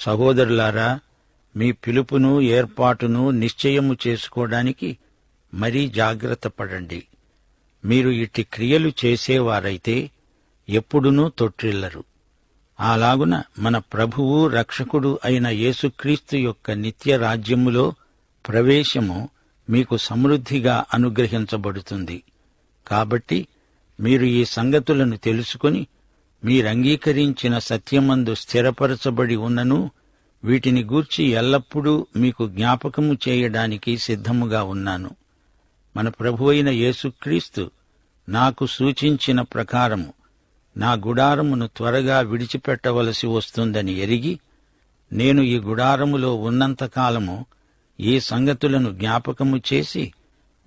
సహోదరులారా మీ పిలుపును ఏర్పాటును నిశ్చయము చేసుకోవడానికి మరీ జాగ్రత్త పడండి. మీరు ఇట్టి క్రియలు చేసేవారైతే ఎప్పుడునూ తొట్టిల్లరు. అలాగున మన ప్రభువు రక్షకుడు అయిన యేసుక్రీస్తు యొక్క నిత్య రాజ్యములో ప్రవేశము మీకు సమృద్ధిగా అనుగ్రహించబడుతుంది. కాబట్టి మీరు ఈ సంగతులను తెలుసుకుని మీరంగీకరించిన సత్యమందు స్థిరపరచబడి ఉన్నను వీటిని గూర్చి ఎల్లప్పుడూ మీకు జ్ఞాపకము చేయడానికి సిద్ధముగా ఉన్నాను. మన ప్రభువైన యేసుక్రీస్తు నాకు సూచించిన ప్రకారము నా గుడారమును త్వరగా విడిచిపెట్టవలసి వస్తుందని ఎరిగి నేను ఈ గుడారములో ఉన్నంతకాలము ఈ సంగతులను జ్ఞాపకము చేసి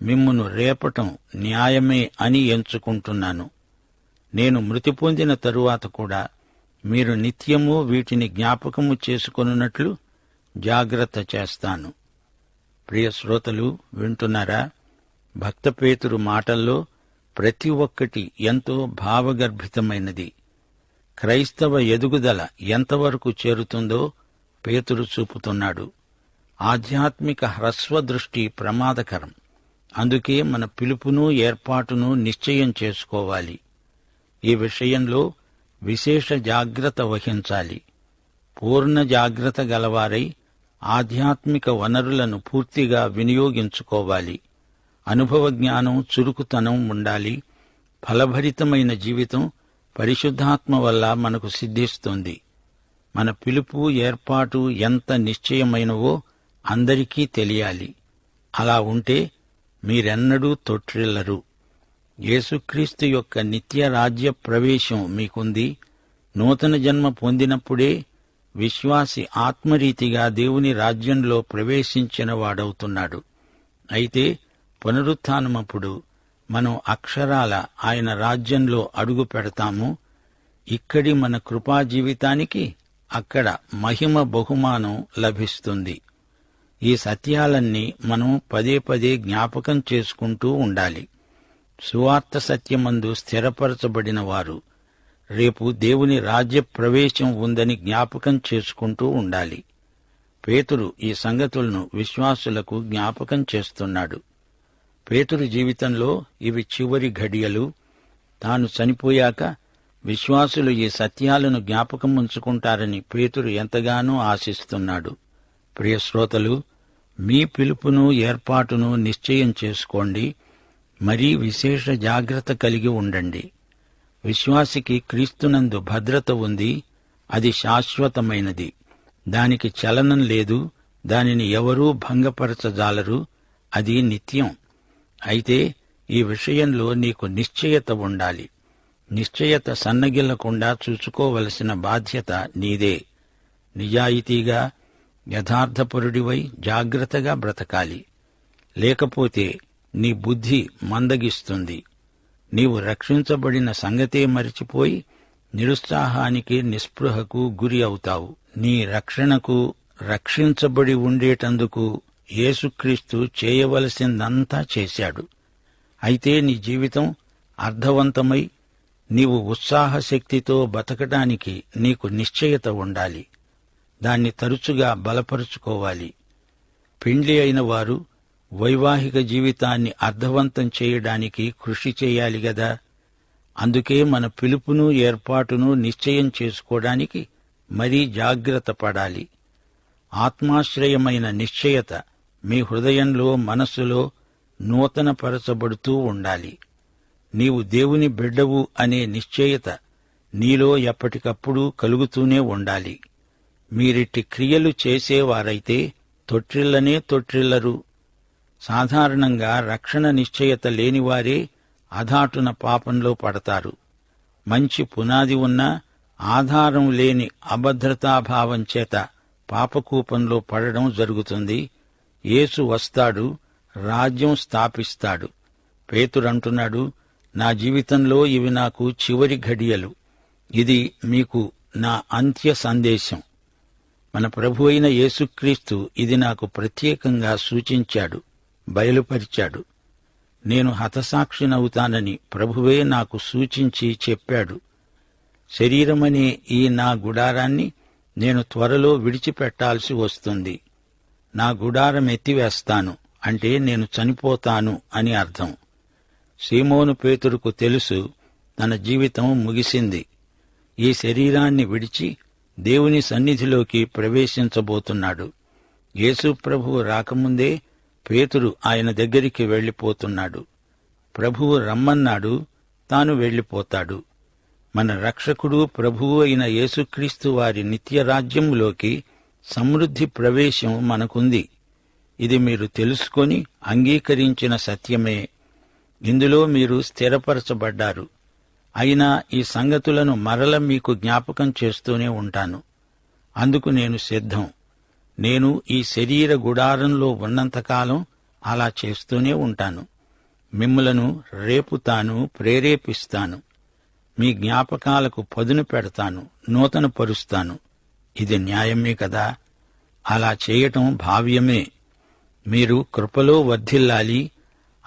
మిమ్మును రేపటం న్యాయమే అని ఎంచుకుంటున్నాను. నేను మృతి పొందిన తరువాత కూడా మీరు నిత్యము వీటిని జ్ఞాపకము చేసుకొనున్నట్లు జాగ్రత్త చేస్తాను. ప్రియ శ్రోతలు వింటున్నారా? భక్తపేతురు మాటల్లో ప్రతి ఒక్కటి ఎంతో భావగర్భితమైనది. క్రైస్తవ ఎదుగుదల ఎంతవరకు చేరుతుందో పేతురు చూపుతున్నాడు. ఆధ్యాత్మిక హ్రస్వ దృష్టి ప్రమాదకరం. అందుకే మన పిలుపును ఏర్పాటును నిశ్చయం చేసుకోవాలి. ఈ విషయంలో విశేష జాగ్రత్త వహించాలి. పూర్ణ జాగ్రత్త గలవారై ఆధ్యాత్మిక వనరులను పూర్తిగా వినియోగించుకోవాలి. అనుభవ జ్ఞానం చురుకుతనం ఉండాలి. ఫలభరితమైన జీవితం పరిశుద్ధాత్మ వల్ల మనకు సిద్ధిస్తుంది. మన పిలుపు ఏర్పాటు ఎంత నిశ్చయమైనవో అందరికీ తెలియాలి. అలా ఉంటే మీరెన్నడూ తొట్టిల్లరు. యేసుక్రీస్తు యొక్క నిత్య రాజ్య ప్రవేశం మీకుంది. నూతన జన్మ పొందినప్పుడే విశ్వాసి ఆత్మరీతిగా దేవుని రాజ్యంలో ప్రవేశించిన వాడవుతున్నాడు. అయితే పునరుత్నమప్పుడు మనం అక్షరాల ఆయన రాజ్యంలో అడుగు పెడతాము. ఇక్కడి మన కృపా జీవితానికి అక్కడ మహిమ బహుమానం లభిస్తుంది. ఈ సత్యాలన్నీ మనం పదే పదే జ్ఞాపకం చేసుకుంటూ ఉండాలి. సువార్త సత్యమందు స్థిరపరచబడిన వారు. రేపు దేవుని రాజ్య ప్రవేశం ఉందని జ్ఞాపకం చేసుకుంటూ ఉండాలి. పేతురు ఈ సంగతులను విశ్వాసులకు జ్ఞాపకం చేస్తున్నాడు. పేతురు జీవితంలో ఇవి చివరి ఘడియలు. తాను చనిపోయాక విశ్వాసులు ఈ సత్యాలను జ్ఞాపకం ఉంచుకుంటారని పేతురు ఎంతగానో ఆశిస్తున్నాడు. ప్రియ శ్రోతలు మీ పిలుపును ఏర్పాటును నిశ్చయం చేసుకోండి. మరీ విశేష జాగ్రత్త కలిగి ఉండండి. విశ్వాసికి క్రీస్తునందు భద్రత ఉంది అది శాశ్వతమైనది. దానికి చలనం లేదు దానిని ఎవరూ భంగపరచజాలరు అది నిత్యం. అయితే ఈ విషయంలో నీకు నిశ్చయత ఉండాలి. నిశ్చయత సన్నగిల్లకుండా చూసుకోవలసిన బాధ్యత నీదే. నిజాయితీగా యథార్థపరుడివై జాగ్రత్తగా బ్రతకాలి. లేకపోతే నీ బుద్ధి మందగిస్తుంది. నీవు రక్షించబడిన సంగతే మరిచిపోయి నిరుత్సాహానికి నిస్పృహకు గురి అవుతావు. నీ రక్షణకు రక్షించబడి ఉండేటందుకు యేసుక్రీస్తు చేయవలసిందంతా చేశాడు. అయితే నీ జీవితం అర్థవంతమై నీవు ఉత్సాహశక్తితో బతకడానికి నీకు నిశ్చయత ఉండాలి. దాన్ని తరచుగా బలపరుచుకోవాలి. పెండ్లి అయిన వారు వైవాహిక జీవితాన్ని అర్థవంతం చేయడానికి కృషి చేయాలి గదా. అందుకే మన పిలుపును ఏర్పాటును నిశ్చయం చేసుకోవడానికి మరీ జాగ్రత్త పడాలి. ఆత్మాశ్రయమైన నిశ్చయత మీ హృదయంలో మనస్సులో నూతనపరచబడుతూ ఉండాలి. నీవు దేవుని బిడ్డవు అనే నిశ్చయత నీలో ఎప్పటికప్పుడు కలుగుతూనే ఉండాలి. మీరిట్టి క్రియలు చేసేవారైతే తొట్టిల్లనే తొట్టిల్లరు. సాధారణంగా రక్షణ నిశ్చయత లేనివారే అధాటున పాపంలో పడతారు. మంచి పునాది ఉన్నా ఆధారం లేని అభద్రతాభావం చేత పాపకూపంలో పడడం జరుగుతుంది. యేసు వస్తాడు రాజ్యం స్థాపిస్తాడు. పేతురంటున్నాడు నా జీవితంలో ఇవి నాకు చివరి ఘడియలు. ఇది మీకు నా అంత్య సందేశం. మన ప్రభు అయిన యేసుక్రీస్తు ఇది నాకు ప్రత్యేకంగా సూచించాడు. బయలుపరిచాడు. నేను హతసాక్షినవుతానని ప్రభువే నాకు సూచించి చెప్పాడు. శరీరమనే ఈ నా గుడారాన్ని నేను త్వరలో విడిచిపెట్టాల్సి వస్తుంది. నా గుడారం ఎత్తివేస్తాను అంటే నేను చనిపోతాను అని అర్థం. సీమోను పేతురుకు తెలుసు తన జీవితం ముగిసింది. ఈ శరీరాన్ని విడిచి దేవుని సన్నిధిలోకి ప్రవేశించబోతున్నాడు. యేసు ప్రభువు రాకముందే పేతురు ఆయన దగ్గరికి వెళ్ళిపోతున్నాడు. ప్రభువు రమ్మన్నాడు తాను వెళ్ళిపోతాడు. మన రక్షకుడు ప్రభువు అయిన యేసుక్రీస్తు వారి నిత్యరాజ్యంలోకి సమృద్ధి ప్రవేశం మనకుంది. ఇది మీరు తెలుసుకొని అంగీకరించిన సత్యమే. ఇందులో మీరు స్థిరపరచబడ్డారు. అయినా ఈ సంగతులను మరల మీకు జ్ఞాపకం చేస్తూనే ఉంటాను. అందుకు నేను సిద్ధం. నేను ఈ శరీర గుడారంలో ఉన్నంతకాలం అలా చేస్తూనే ఉంటాను. మిమ్ములను రేపుతాను ప్రేరేపిస్తాను. మీ జ్ఞాపకాలకు పదును పెడతాను నూతన పరుస్తాను ఇది న్యాయమే కదా? అలా చేయటం భావ్యమే. మీరు కృపలో వర్ధిల్లాలి.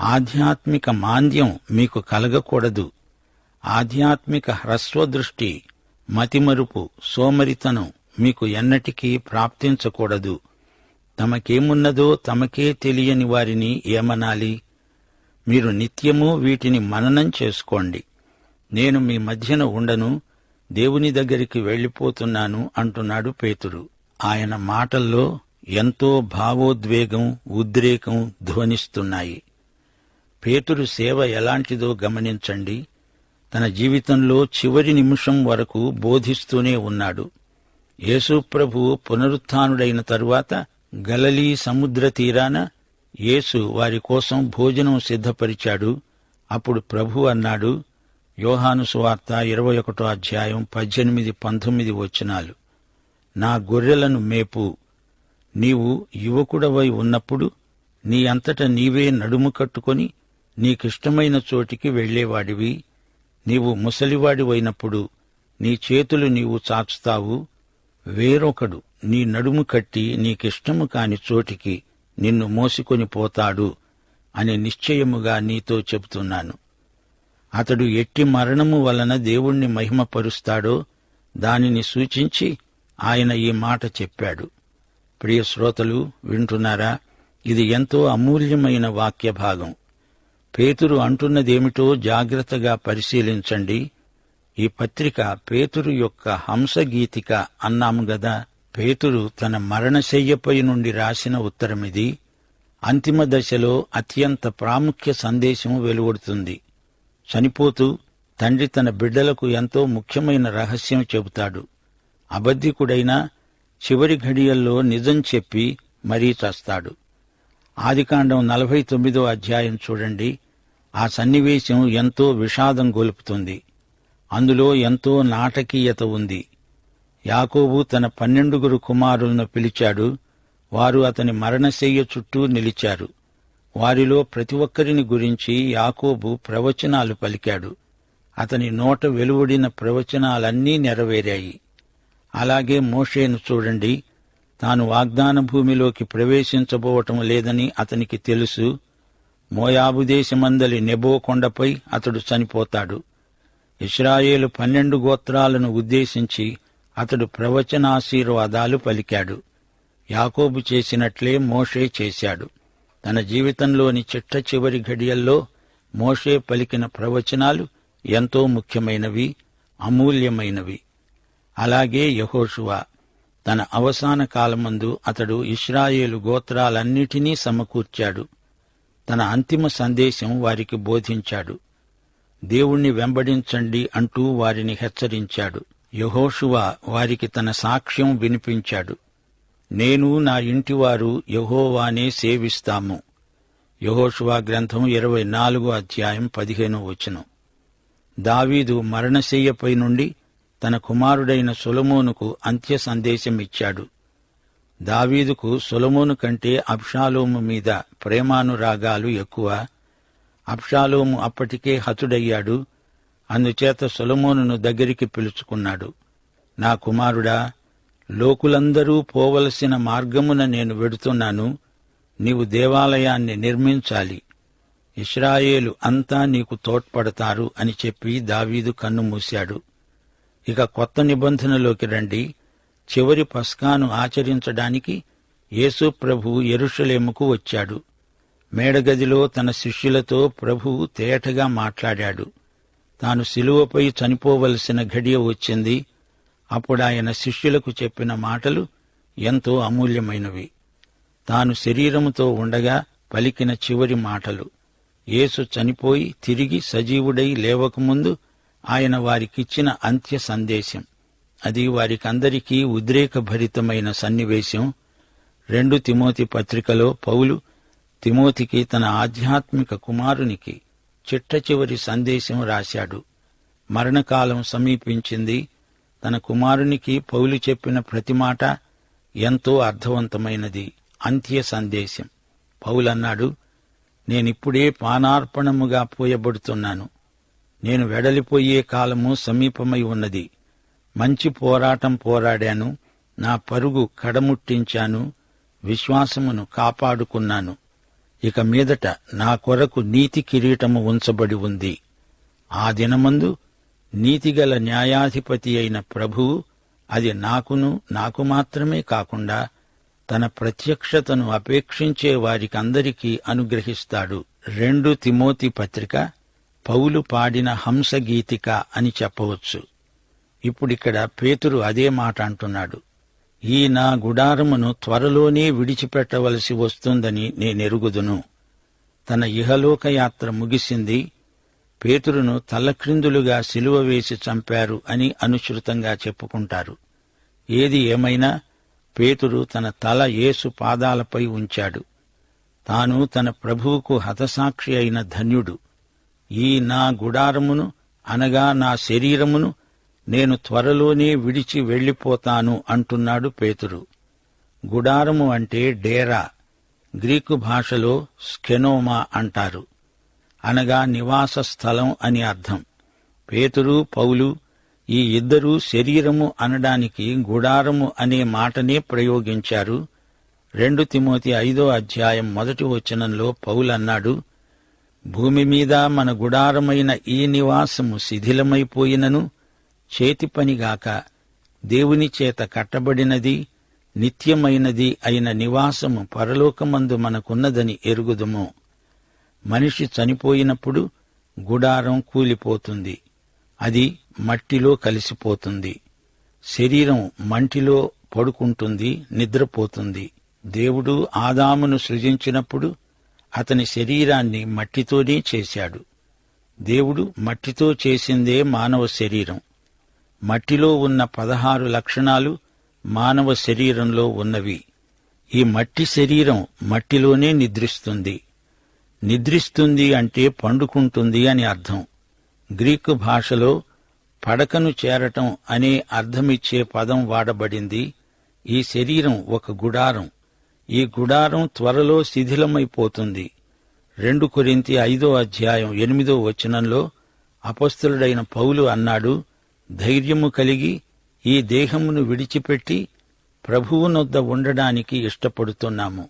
ఆధ్యాత్మిక మాంద్యం మీకు కలగకూడదు. ఆధ్యాత్మిక హ్రస్వదృష్టి మతిమరుపు సోమరితనం మీకు ఎన్నటికీ ప్రాప్తించకూడదు. తమకేమున్నదో తమకే తెలియని వారిని ఏమనాలి? మీరు నిత్యము వీటిని మననం చేసుకోండి. నేను మీ మధ్యన ఉండను దేవుని దగ్గరికి వెళ్ళిపోతున్నాను అంటున్నాడు పేతురు. ఆయన మాటల్లో ఎంతో భావోద్వేగం ఉద్రేకం ధ్వనిస్తున్నాయి. పేతురు సేవ ఎలాంటిదో గమనించండి. తన జీవితంలో చివరి నిమిషం వరకు బోధిస్తూనే ఉన్నాడు. యేసుప్రభువు పునరుత్డైన తరువాత గలలీ సముద్ర తీరాన యేసు వారి కోసం భోజనం సిద్ధపరిచాడు. అప్పుడు ప్రభు అన్నాడు యోహాను సువార్త ఇరవై ఒకటో అధ్యాయం పద్దెనిమిది పంతొమ్మిది వచనాలు. నా గొర్రెలను మేపు. నీవు యువకుడవై ఉన్నప్పుడు నీ అంతట నీవే నడుము కట్టుకొని నీకిష్టమైన చోటికి వెళ్ళేవాడివి నీవు ముసలివాడివైనప్పుడు నీ చేతులు నీవు చాచుతావు. వేరొకడు నీ నడుము కట్టి నీకిష్టము కాని చోటికి నిన్ను మోసుకొని పోతాడు అని నిశ్చయముగా నీతో చెబుతున్నాను. అతడు ఎట్టి మరణము వలన దేవుణ్ణి మహిమపరుస్తాడో దానిని సూచించి ఆయన ఈ మాట చెప్పాడు. ప్రియ శ్రోతలు వింటున్నారా? ఇది ఎంతో అమూల్యమైన వాక్య భాగం పేతురు అంటున్నదేమిటో జాగ్రత్తగా పరిశీలించండి. ఈ పత్రిక పేతురు యొక్క హంసగీతిక అన్నాము గదా. పేతురు తన మరణశయ్యపై నుండి రాసిన ఉత్తరమిది. అంతిమ దశలో అత్యంత ప్రాముఖ్య సందేశం వెలువడుతుంది. చనిపోతూ తండ్రి తన బిడ్డలకు ఎంతో ముఖ్యమైన రహస్యం చెబుతాడు. అబద్ధికుడైనా చివరి ఘడియల్లో నిజం చెప్పి మరీ చస్తాడు. ఆదికాండం నలభై తొమ్మిదో అధ్యాయం చూడండి. ఆ సన్నివేశం ఎంతో విషాదం గొలుపుతుంది. అందులో ఎంతో నాటకీయత ఉంది. యాకోబు తన పన్నెండుగురు కుమారులను పిలిచాడు. వారు అతని మరణశయ్య చుట్టూ నిలిచారు. వారిలో ప్రతి ఒక్కరిని గురించి యాకోబు ప్రవచనాలు పలికాడు. అతని నోట వెలువడిన ప్రవచనాలన్నీ నెరవేరాయి. అలాగే మోషేను చూడండి. తాను వాగ్దాన భూమిలోకి ప్రవేశించబోవటం లేదని అతనికి తెలుసు. మోయాబు దేశమందలి నెబో కొండపై అతడు చనిపోతాడు. ఇస్రాయేలు పన్నెండు గోత్రాలను ఉద్దేశించి అతడు ప్రవచనాశీర్వాదాలు పలికాడు. యాకోబు చేసినట్లే మోషే చేశాడు. తన జీవితంలోని చిట్ట చివరి ఘడియల్లో మోషే పలికిన ప్రవచనాలు ఎంతో ముఖ్యమైనవి అమూల్యమైనవి. అలాగే యహోషువా తన అవసాన కాలమందు అతడు ఇస్రాయేలు గోత్రాలన్నిటినీ సమకూర్చాడు. తన అంతిమ సందేశం వారికి బోధించాడు. దేవుణ్ణి వెంబడించండి అంటూ వారిని హెచ్చరించాడు. యహోషువ వారికి తన సాక్ష్యం వినిపించాడు. నేను నా ఇంటివారు యహోవానే సేవిస్తాము. యహోషువా గ్రంథం ఇరవై నాలుగో అధ్యాయం పదిహేనో వచనం. దావీదు మరణశయ్యపై నుండి తన కుమారుడైన సొలమోనుకు అంత్య సందేశమిచ్చాడు. దావీదుకు సొలమోను కంటే అబ్షాలోము మీద ప్రేమానురాగాలు ఎక్కువ. అబ్షాలోము అప్పటికే హతుడయ్యాడు. అందుచేత సొలమోనును దగ్గరికి పిలుచుకున్నాడు. నా కుమారుడా లోకులందరూ పోవలసిన మార్గమున నేను వెడుతున్నాను. నీవు దేవాలయాన్ని నిర్మించాలి. ఇస్రాయేలు అంతా నీకు తోడ్పడతారు అని చెప్పి దావీదు కన్ను మూశాడు. ఇక కొత్త నిబంధనలోకి రండి. చివరి పస్కాను ఆచరించడానికి యేసు ప్రభు ఎరుషలేముకు వచ్చాడు. మేడగదిలో తన శిష్యులతో ప్రభువు తేటగా మాట్లాడాడు. తాను శిలువపై చనిపోవలసిన ఘడియ వచ్చింది. అప్పుడు ఆయన శిష్యులకు చెప్పిన మాటలు ఎంతో అమూల్యమైనవి. తాను శరీరముతో ఉండగా పలికిన చివరి మాటలు. యేసు చనిపోయి తిరిగి సజీవుడై లేవకముందు ఆయన వారికిచ్చిన అంత్య సందేశం. అది వారికందరికీ ఉద్రేకభరితమైన సన్నివేశం. రెండు తిమోతి పత్రికలో పౌలు తిమోతికి తన ఆధ్యాత్మిక కుమారునికి చిట్ట చివరి సందేశం రాశాడు. మరణకాలం సమీపించింది. తన కుమారునికి పౌలు చెప్పిన ప్రతి మాట ఎంతో అర్థవంతమైనది. అంత్య సందేశం. పౌలన్నాడు నేనిప్పుడే పానార్పణముగా పోయబడుతున్నాను. నేను వెడలిపోయే కాలము సమీపమై ఉన్నది. మంచి పోరాటం పోరాడాను. నా పరుగు కడముట్టించాను. విశ్వాసమును కాపాడుకున్నాను. ఇక మీదట నా కొరకు నీతి కిరీటము ఉంచబడి ఉంది. ఆ దినమందు నీతిగల న్యాయాధిపతి అయిన ప్రభువు అది నాకును నాకు మాత్రమే కాకుండా తన ప్రత్యక్షతను అపేక్షించే వారికందరికీ అనుగ్రహిస్తాడు. రెండు తిమోతి పత్రిక పౌలు పాడిన హంసగీతిక అని చెప్పవచ్చు. ఇప్పుడిక్కడ పేతురు అదే మాట అంటున్నాడు. ఈ నా గుడారమును త్వరలోనే విడిచిపెట్టవలసి వస్తుందని నేనెరుగుదును. తన ఇహలోక యాత్ర ముగిసింది. పేతురును తలక్రిందులుగా సిలువ వేసి చంపారు అని అనుసృతంగా చెప్పుకుంటారు. ఏది ఏమైనా పేతురు తన తల యేసు పాదాలపై ఉంచాడు. తాను తన ప్రభువుకు హతసాక్షి అయిన ధన్యుడు. ఈ నా గుడారమును అనగా నా శరీరమును నేను త్వరలోనే విడిచి వెళ్ళిపోతాను అంటున్నాడు పేతురు. గుడారము అంటే డేరా గ్రీకు భాషలో స్కెనోమా అంటారు. అనగా నివాస స్థలం అని అర్థం. పేతురు పౌలు ఈ ఇద్దరూ శరీరము అనడానికి గుడారము అనే మాటనే ప్రయోగించారు. రెండు తిమోతి ఐదో అధ్యాయం మొదటి వచనంలో పౌలన్నాడు భూమి మీద మన గుడారమైన ఈ నివాసము శిథిలమైపోయినను చేతి పనిగాక దేవుని చేత కట్టబడినది నిత్యమైనది అయిన నివాసము పరలోకమందు మనకున్నదని ఎరుగుదుము. మనిషి చనిపోయినప్పుడు గుడారం కూలిపోతుంది. అది మట్టిలో కలిసిపోతుంది. శరీరం మంటిలో పడుకుంటుంది నిద్రపోతుంది. దేవుడు ఆదామును సృజించినప్పుడు అతని శరీరాన్ని మట్టితోనే చేశాడు. దేవుడు మట్టితో చేసిందే మానవ శరీరం. మట్టిలో ఉన్న పదహారు లక్షణాలు మానవ శరీరంలో ఉన్నవి. ఈ మట్టి శరీరం మట్టిలోనే నిద్రిస్తుంది. నిద్రిస్తుంది అంటే పండుకుంటుంది అని అర్థం. గ్రీకు భాషలో పడకను చేరటం అనే అర్థమిచ్చే పదం వాడబడింది. ఈ శరీరం ఒక గుడారం. ఈ గుడారం త్వరలో శిథిలమైపోతుంది. రెండు కొరింతి ఐదో అధ్యాయం ఎనిమిదో వచనంలో అపస్తులుడైన పౌలు అన్నాడు ధైర్యము కలిగి ఈ దేహమును విడిచిపెట్టి ప్రభువునొద్ద ఉండడానికి ఇష్టపడుతున్నాము.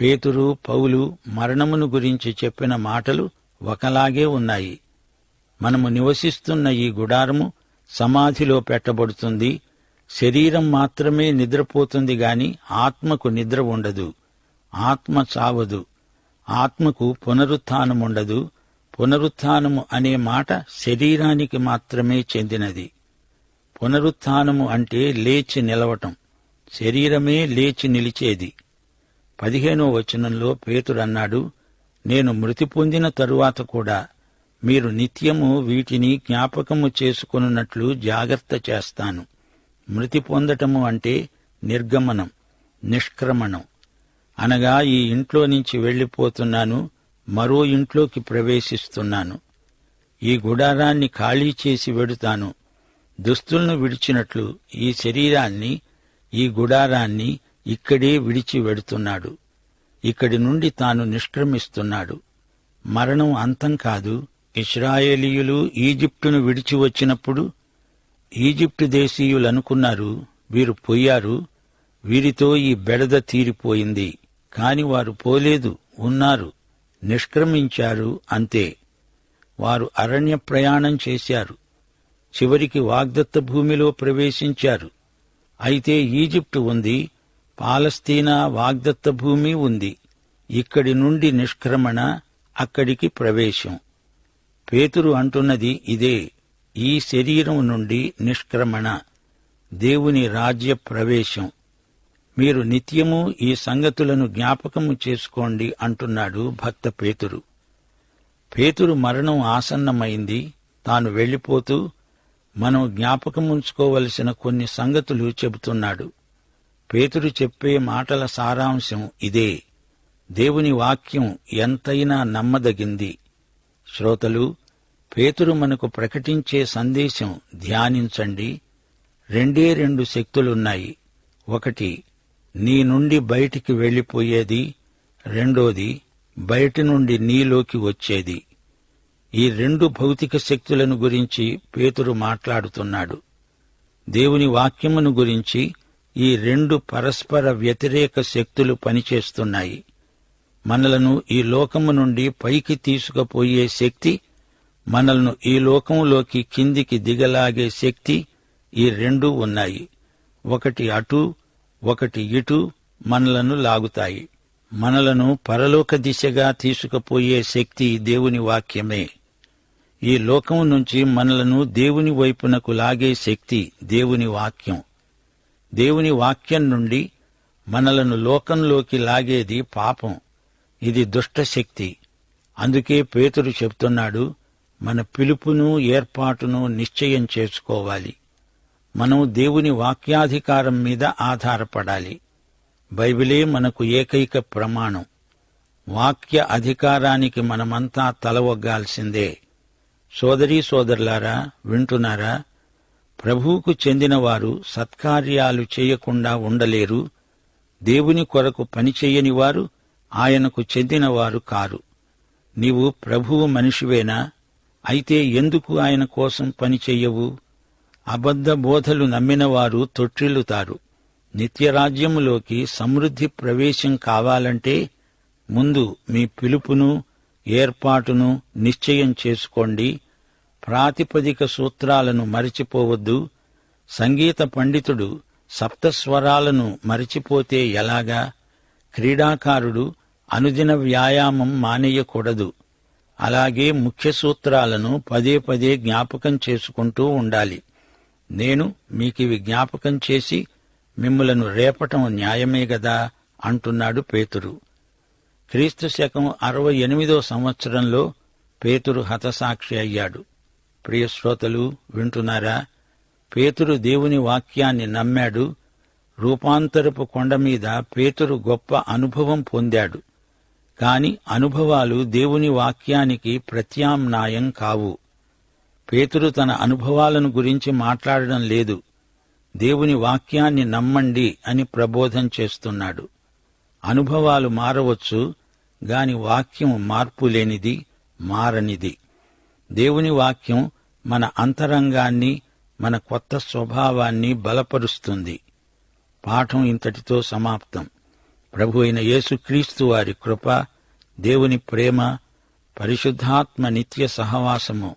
పేతురు పౌలు మరణమును గురించి చెప్పిన మాటలు ఒకలాగే ఉన్నాయి. మనము నివసిస్తున్న ఈ గుడారము సమాధిలో పెట్టబడుతుంది. శరీరం మాత్రమే నిద్రపోతుంది గాని ఆత్మకు నిద్ర ఉండదు. ఆత్మ చావదు. ఆత్మకు పునరుత్నముండదు పునరుత్నము అనే మాట శరీరానికి మాత్రమే చెందినది. పునరుత్నము అంటే లేచి నిలవటం శరీరమే లేచి నిలిచేది. పదిహేనో వచనంలో పేతుడన్నాడు నేను మృతి పొందిన తరువాత కూడా మీరు నిత్యము వీటిని జ్ఞాపకము చేసుకున్నట్లు జాగ్రత్త చేస్తాను. మృతి పొందటము అంటే నిర్గమనం నిష్క్రమణం. అనగా ఈ ఇంట్లో నుంచి వెళ్ళిపోతున్నాను మరో ఇంట్లోకి ప్రవేశిస్తున్నాను. ఈ గుడారాన్ని ఖాళీ చేసి వెడుతాను దుస్తులను విడిచినట్లు ఈ శరీరాన్ని ఈ గుడారాన్ని ఇక్కడే విడిచి వెడుతున్నాడు ఇక్కడి నుండి తాను నిష్క్రమిస్తున్నాడు. మరణం అంతం కాదు. ఇస్రాయేలీయులు ఈజిప్టును విడిచి వచ్చినప్పుడు ఈజిప్టు దేశీయులు అనుకున్నారు వీరు పోయారు. వీరితో ఈ బెడద తీరిపోయింది. కాని వారు పోలేదు. ఉన్నారు. నిష్క్రమించారు అంతే. వారు అరణ్య ప్రయాణం చేశారు. చివరికి వాగ్దత్త భూమిలో ప్రవేశించారు. అయితే ఈజిప్టు ఉంది పాలస్తీనా వాగ్దత్త భూమి ఉంది. ఇక్కడి నుండి నిష్క్రమణ అక్కడికి ప్రవేశం. పేతురు అంటున్నది ఇదే ఈ శరీరం నుండి నిష్క్రమణ దేవుని రాజ్య ప్రవేశం. మీరు నిత్యము ఈ సంగతులను జ్ఞాపకము చేసుకోండి అంటున్నాడు భక్త పేతురు. పేతురు మరణం ఆసన్నమైంది. తాను వెళ్ళిపోతూ మనం జ్ఞాపకముంచుకోవలసిన కొన్ని సంగతులు చెబుతున్నాడు. పేతురు చెప్పే మాటల సారాంశం ఇదే. దేవుని వాక్యం ఎంతైనా నమ్మదగింది. శ్రోతలు పేతురు మనకు ప్రకటించే సందేశం ధ్యానించండి. రెండే రెండు శక్తులున్నాయి. ఒకటి నీ నుండి బయటికి వెళ్ళిపోయేది. రెండోది బయటి నుండి నీలోకి వచ్చేది. ఈ రెండు భౌతిక శక్తులను గురించి పేతురు మాట్లాడుతున్నాడు. దేవుని వాక్యమును గురించి ఈ రెండు పరస్పర వ్యతిరేక శక్తులు పనిచేస్తున్నాయి. మనలను ఈ లోకము నుండి పైకి తీసుకుపోయే శక్తి మనల్ని ఈ లోకంలోకి కిందికి దిగలాగే శక్తి ఈ రెండూ ఉన్నాయి. ఒకటి అటు ఒకటి ఇటు మనలను లాగుతాయి. మనలను పరలోక దిశగా తీసుకుపోయే శక్తి దేవుని వాక్యమే. ఈ లోకం నుంచి మనలను దేవుని వైపునకు లాగే శక్తి దేవుని వాక్యం. దేవుని వాక్యం నుండి మనలను లోకంలోకి లాగేది పాపం. ఇది దుష్టశక్తి అందుకే పేతుడు చెప్తున్నాడు మన పిలుపును ఏర్పాటును నిశ్చయం చేసుకోవాలి. మనం దేవుని వాక్యాధికారం మీద ఆధారపడాలి. బైబిలే మనకు ఏకైక ప్రమాణం. వాక్య అధికారానికి మనమంతా తలవొగ్గాల్సిందే. సోదరీ సోదరులారా వింటున్నారా? ప్రభువుకు చెందినవారు సత్కార్యాలు చేయకుండా ఉండలేరు. దేవుని కొరకు పనిచేయని వారు ఆయనకు చెందినవారు కారు. నీవు ప్రభువు మనిషివేనా? అయితే ఎందుకు ఆయన కోసం పనిచెయ్యవు అబద్ధ బోధలు నమ్మినవారు తొట్టిల్లుతారు. నిత్యరాజ్యములోకి సమృద్ధి ప్రవేశం కావాలంటే ముందు మీ పిలుపును ఏర్పాటును నిశ్చయం చేసుకోండి. ప్రాతిపదిక సూత్రాలను మరిచిపోవద్దు. సంగీత పండితుడు సప్తస్వరాలను మరిచిపోతే ఎలాగా? క్రీడాకారుడు అనుదిన వ్యాయామం మానేయకూడదు. అలాగే ముఖ్య సూత్రాలను పదే పదే జ్ఞాపకం చేసుకుంటూ ఉండాలి. నేను మీకివి జ్ఞాపకం చేసి మిమ్ములను రేపటం న్యాయమే గదా అంటున్నాడు పేతురు. క్రీస్తు శకం అరవై ఎనిమిదో సంవత్సరంలో పేతురు హతసాక్షి అయ్యాడు. ప్రియశ్రోతలు వింటున్నారా? పేతురు దేవుని వాక్యాన్ని నమ్మాడు. రూపాంతరపు కొండ మీద పేతురు గొప్ప అనుభవం పొందాడు. కాని అనుభవాలు దేవుని వాక్యానికి ప్రత్యామ్నాయం కావు. పేతురు తన అనుభవాలను గురించి మాట్లాడడం లేదు. దేవుని వాక్యాన్ని నమ్మండి అని ప్రబోధం చేస్తున్నాడు. అనుభవాలు మారవచ్చు గాని వాక్యం మార్పు లేనిది మారనిది. దేవుని వాక్యం మన అంతరంగాన్ని మన కొత్త స్వభావాన్ని బలపరుస్తుంది. పాఠం ఇంతటితో సమాప్తం. ప్రభు అయిన యేసుక్రీస్తు వారి కృప దేవుని ప్రేమ పరిశుద్ధాత్మ నిత్య సహవాసము.